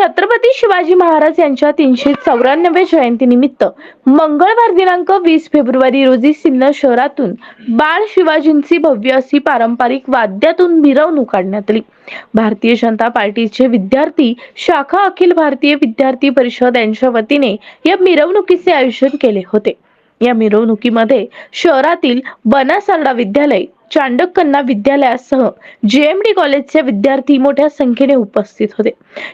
छत्रपती शिवाजी महाराज यांच्या तीनशे चौऱ्याण्णव्या जयंतीनिमित्त मंगळवार दिनांक वीस फेब्रुवारी रोजी सिन्नर शहरातून बाळ शिवाजींची भव्य अशी पारंपरिक वाद्यातून मिरवणूक काढण्यात आली. भारतीय जनता पार्टीचे विद्यार्थी शाखा अखिल भारतीय विद्यार्थी परिषद यांच्या वतीने या मिरवणुकीचे आयोजन केले होते. या मिरवणुकीमध्ये शहरातील बनासारडा विद्यालय चांडकन्ना विद्यालयासह जीएमडी कॉलेजचे विद्यार्थी मोठ्या संख्येने उपस्थित होते.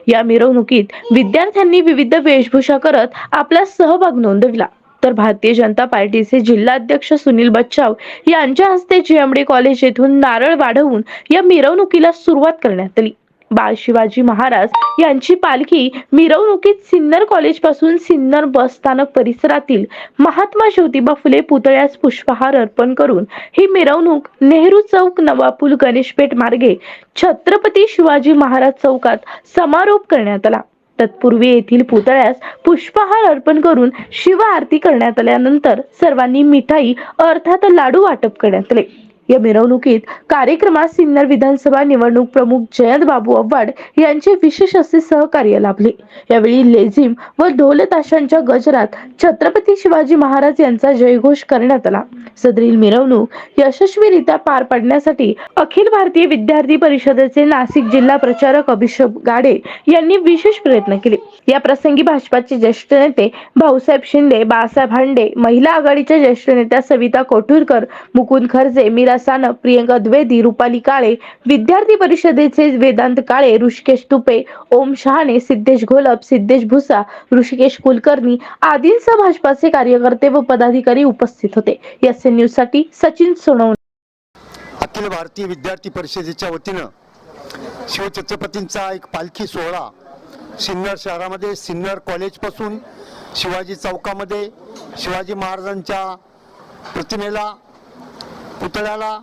या मिरवणुकीत विद्यार्थ्यांनी विविध वेशभूषा करत आपला सहभाग नोंदविला. तर भारतीय जनता पार्टीचे जिल्हाध्यक्ष सुनील बच्चाव यांच्या हस्ते जीएमडी कॉलेज येथून नारळ वाढवून या मिरवणुकीला सुरुवात करण्यात आली. बाळ शिवाजी महाराज यांची पालखी मिरवणुकीत सिन्नर कॉलेजपासून सिन्नर बस स्थानक परिसरातील महात्मा ज्योतिबा फुले पुतळ्यास पुष्पहार अर्पण करून ही मिरवणूक नेहरू चौक नवापूल गणेशपेठ मार्गे छत्रपती शिवाजी महाराज चौकात समारोप करण्यात आला. तत्पूर्वी येथील पुतळ्यास पुष्पहार अर्पण करून शिव आरती करण्यात आल्यानंतर सर्वांनी मिठाई अर्थात लाडू वाटप करण्यात आले. या मिरवणुकीत कार्यक्रमात सिन्नर विधानसभा निवडणूक प्रमुख जयंत बाबू आव्हाड यांचे विशेष असे सहकार्य लाभले. यावेळी लेझिम व ढोल ताशांच्या गजरात छत्रपती शिवाजी महाराज यांचा जयघोष करण्यात आला. सदरील मिरवणूक यशस्वीरित्या पार पाडण्यासाठी अखिल भारतीय विद्यार्थी परिषदेचे नाशिक जिल्हा प्रचारक अभिषेक गाडे यांनी विशेष प्रयत्न केले. या प्रसंगी भाजपाचे ज्येष्ठ नेते भाऊसाहेब शिंदे बाळासाहेब हांडे महिला आघाडीच्या ज्येष्ठ नेत्या सविता कोठुरकर मुकुंद खरजे मीरा सानप प्रियंका द्विवेदी रुपाली काळे विद्यार्थी परिषदेचे वेदांत काळे ऋषिकेश तुपे ओम शहाणे सिद्धेश घोलप सिद्धेश भुसा ऋषिकेश कुलकर्णी आदींसह भाजपाचे कार्यकर्ते व पदाधिकारी उपस्थित होते. एस न्यूजसाठी सचिन सोनवणे. अखिल भारतीय विद्यार्थी परिषदेच्या वतीनं शिवछत्रपतींचा एक पालखी सोहळा सिन्नर शहरामध्ये सिन्नर कॉलेजपासून शिवाजी चौकामध्ये शिवाजी महाराजांच्या प्रतिमेला पुतळ्याला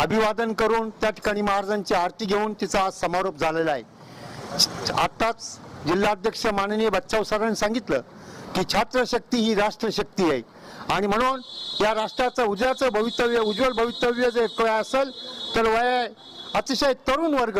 अभिवादन करून त्या ठिकाणी महाराजांची आरती घेऊन तिचा आज समारोप झालेला आहे. आत्ताच जिल्हाध्यक्ष माननीय बच्चाव सरांनी सांगितलं की छात्रशक्ती ही राष्ट्रशक्ती आहे. आणि म्हणून या राष्ट्राचं उद्याचं भवितव्य उज्ज्वल भवितव्य जर काय असेल तर वय अतिशय तरुण वर्ग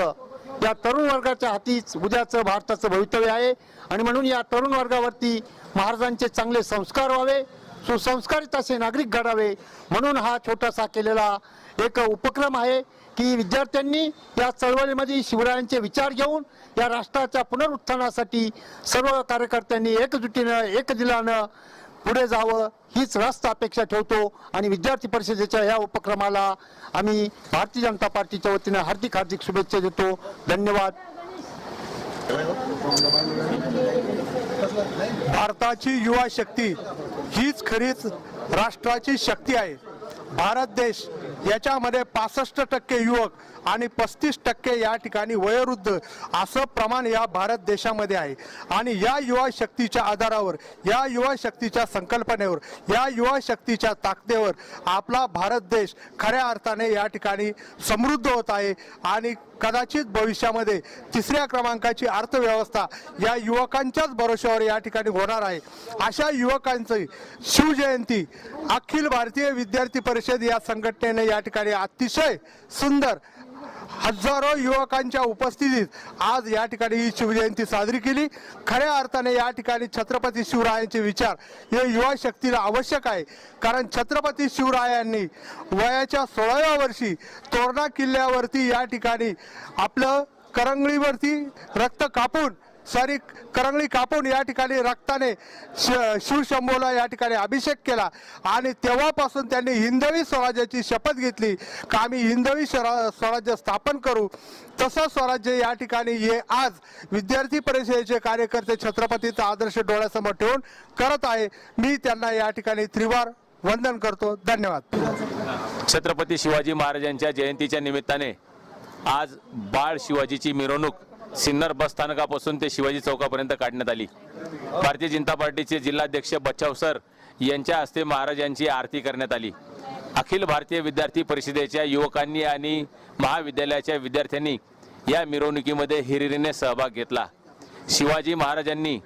या तरुण वर्गाच्या हातीच उद्याचं भारताचं भवितव्य आहे. आणि म्हणून या तरुण वर्गावरती महाराजांचे चांगले संस्कार व्हावे. सुसंस्कारित असे नागरिक घडावे म्हणून हा छोटासा केलेला एक उपक्रम आहे की विद्यार्थ्यांनी या चळवळीमध्ये शिवरायांचे विचार घेऊन या राष्ट्राच्या पुनरुत्थानासाठी सर्व कार्यकर्त्यांनी एकजुटीनं एक दिलानं पुढे जावं हीच रास्त अपेक्षा ठेवतो आणि विद्यार्थी परिषदेच्या या उपक्रमाला आम्ही भारतीय जनता पार्टीच्या वतीनं हार्दिक हार्दिक शुभेच्छा देतो. धन्यवाद. भारताची युवा शक्ती हीच खरीच राष्ट्राची शक्ती आहे. भारत देश याच्यामध्ये पासष्ट टक्के युवक आणि पस्तीस टक्के या ठिकाणी वयोवृद्ध असं प्रमाण या भारत देशामध्ये आहे. आणि या युवा शक्तीच्या आधारावर या युवा शक्तीच्या संकल्पनेवर या युवा शक्तीच्या ताकदीवर आपला भारत देश खऱ्या अर्थाने या ठिकाणी समृद्ध होत आहे. आणि कदाचित भविष्यामध्ये तिसऱ्या क्रमांकाची अर्थव्यवस्था या युवकांच्याच भरोश्यावर या ठिकाणी होणार आहे. अशा युवकांची शिवजयंती अखिल भारतीय विद्यार्थी परिषद या संघटनेने या ठिकाणी अतिशय सुंदर हजारो युवकांच्या उपस्थितीत आज या ठिकाणी ही शिवजयंती साजरी केली. खऱ्या अर्थाने या ठिकाणी छत्रपती शिवरायांचे विचार हे युवा शक्तीला आवश्यक आहे. कारण छत्रपती शिवरायांनी वयाच्या सोळाव्या वर्षी तोरणा किल्ल्यावरती या ठिकाणी आपलं करंगळीवरती रक्त कापून सारी करंगळी कापून या ठिकाणी रक्ताने श- शिवशंभूला या ठिकाणी अभिषेक केला. आणि तेव्हापासून त्यांनी हिंदवी स्वराज्याची शपथ घेतली का आम्ही हिंदवी स्वरा- स्वराज्य स्थापन करू? तसं स्वराज्य या ठिकाणी हे आज विद्यार्थी परिषदेचे कार्यकर्ते छत्रपतीचा आदर्श डोळ्यासमोर ठेवून करत आहे. मी त्यांना या ठिकाणी त्रिवार वंदन करतो. धन्यवाद. छत्रपती शिवाजी महाराजांच्या जयंतीच्या निमित्ताने आज बाळ शिवाजीची मिरवणूक सिन्नर बस स्थानकापासून ते शिवाजी चौकापर्यंत काढण्यात आली. भारतीय जनता पार्टीचे जिल्हाध्यक्ष बच्चाव सर यांच्या हस्ते महाराजांची आरती करण्यात आली. अखिल भारतीय विद्यार्थी परिषदेच्या युवकांनी आणि महाविद्यालयाच्या विद्यार्थ्यांनी या मिरवणुकीमध्ये हिरिरीने सहभाग घेतला. शिवाजी महाराजांनी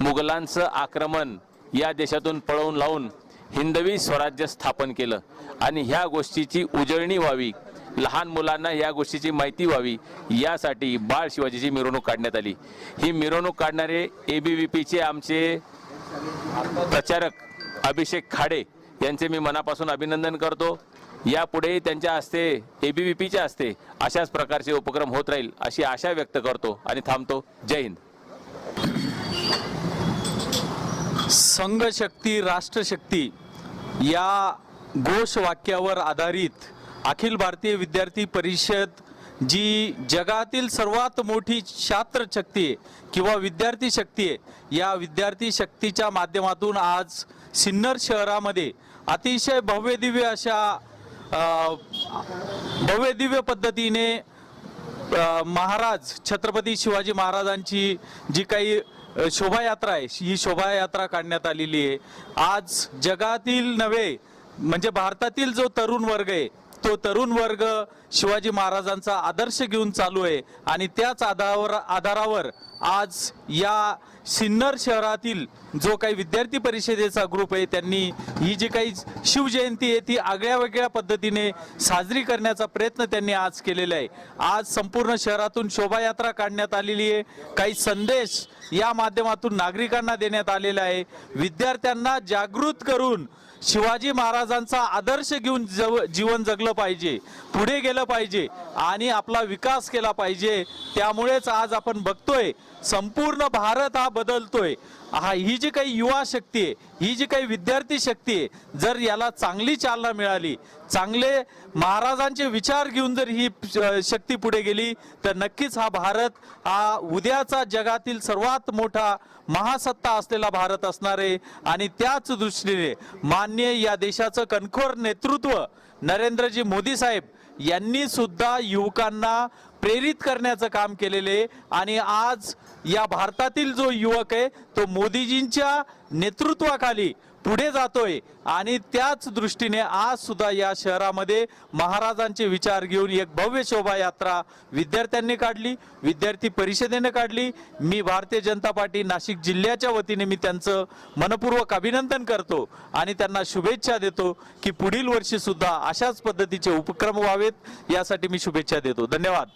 मुघलांचं आक्रमण या देशातून पळवून लावून हिंदवी स्वराज्य स्थापन केलं आणि ह्या गोष्टीची उजळणी व्हावी लहान मुलांना या गोष्टीची माहिती व्हावी. यासाठी बाळ शिवाजीची मिरवणूक काढण्यात आली. ही मिरवणूक काढणारे ए बी व्ही पीचे आमचे प्रचारक अभिषेक खाडे यांचे मी मनापासून अभिनंदन करतो. यापुढे त्यांच्या हस्ते एबीव्हीपीच्या हस्ते अशाच प्रकारचे उपक्रम होत राहील अशी आशा व्यक्त करतो आणि थांबतो. जय हिंद. संघशक्ती राष्ट्रशक्ती या घोष वाक्यावर आधारित अखिल भारतीय विद्यार्थी परिषद जी जगातील सर्वात मोठी छात्र शक्ती आहे किंवा विद्यार्थी शक्ती आहे या विद्यार्थी शक्तीच्या माध्यमातून आज सिन्नर शहरामध्ये अतिशय भव्यदिव्य अशा भव्यदिव्य पद्धतीने महाराज छत्रपती शिवाजी महाराजांची जी काही शोभायात्रा आहे ही शोभायात्रा काढण्यात आलेली आहे. आज जगातील नव्हे म्हणजे भारतातील जो तरुण वर्ग आहे तो तरुण वर्ग शिवाजी महाराजांचा आदर्श घेऊन चालू आहे. आणि त्याच आधारावर आधारावर आज या सिन्नर शहरातील जो काही विद्यार्थी परिषदेचा ग्रुप आहे त्यांनी ही जी काही शिवजयंती आहे ती आगळ्या वेगळ्या पद्धतीने साजरी करण्याचा प्रयत्न त्यांनी आज केलेला आहे. आज संपूर्ण शहरातून शोभायात्रा काढण्यात आलेली आहे. काही संदेश या माध्यमातून नागरिकांना देण्यात आलेला आहे. विद्यार्थ्यांना जागृत करून शिवाजी महाराजांचा आदर्श घेऊन जव जीवन जगलं पाहिजे पुढे गेलं पाहिजे आणि आपला विकास केला पाहिजे. त्यामुळेच आज आपण बघतोय संपूर्ण भारत हा बदलतोय. हा ही जी काही युवा शक्ती आहे ही जी काही विद्यार्थी शक्ती आहे जर याला चांगली चालना मिळाली चांगले महाराजांचे विचार घेऊन जर ही शक्ती पुढे गेली तर नक्कीच हा भारत हा उद्याचा जगातील सर्वात मोठा महासत्ता असलेला भारत असणारे आणि त्याच दृष्टीने मान्य या देशाचं कणखोर नेतृत्व नरेंद्रजी मोदी साहेब यांनी सुद्धा युवकांना प्रेरित करण्याचं काम केलेले आणि आज या भारतातील जो युवक आहे तो मोदीजींच्या नेतृत्वाखाली पुढे जातोय. आणि त्याच दृष्टीने आज सुद्धा या शहरामध्ये महाराजांचे विचार घेऊन एक भव्य शोभायात्रा विद्यार्थ्यांनी काढली विद्यार्थी परिषदेने काढली. मी भारतीय जनता पार्टी नाशिक जिल्ह्याच्या वतीने मी त्यांचं मनपूर्वक अभिनंदन करतो आणि त्यांना शुभेच्छा देतो की पुढील वर्षी सुद्धा अशाच पद्धतीचे उपक्रम व्हावेत यासाठी मी शुभेच्छा देतो. धन्यवाद.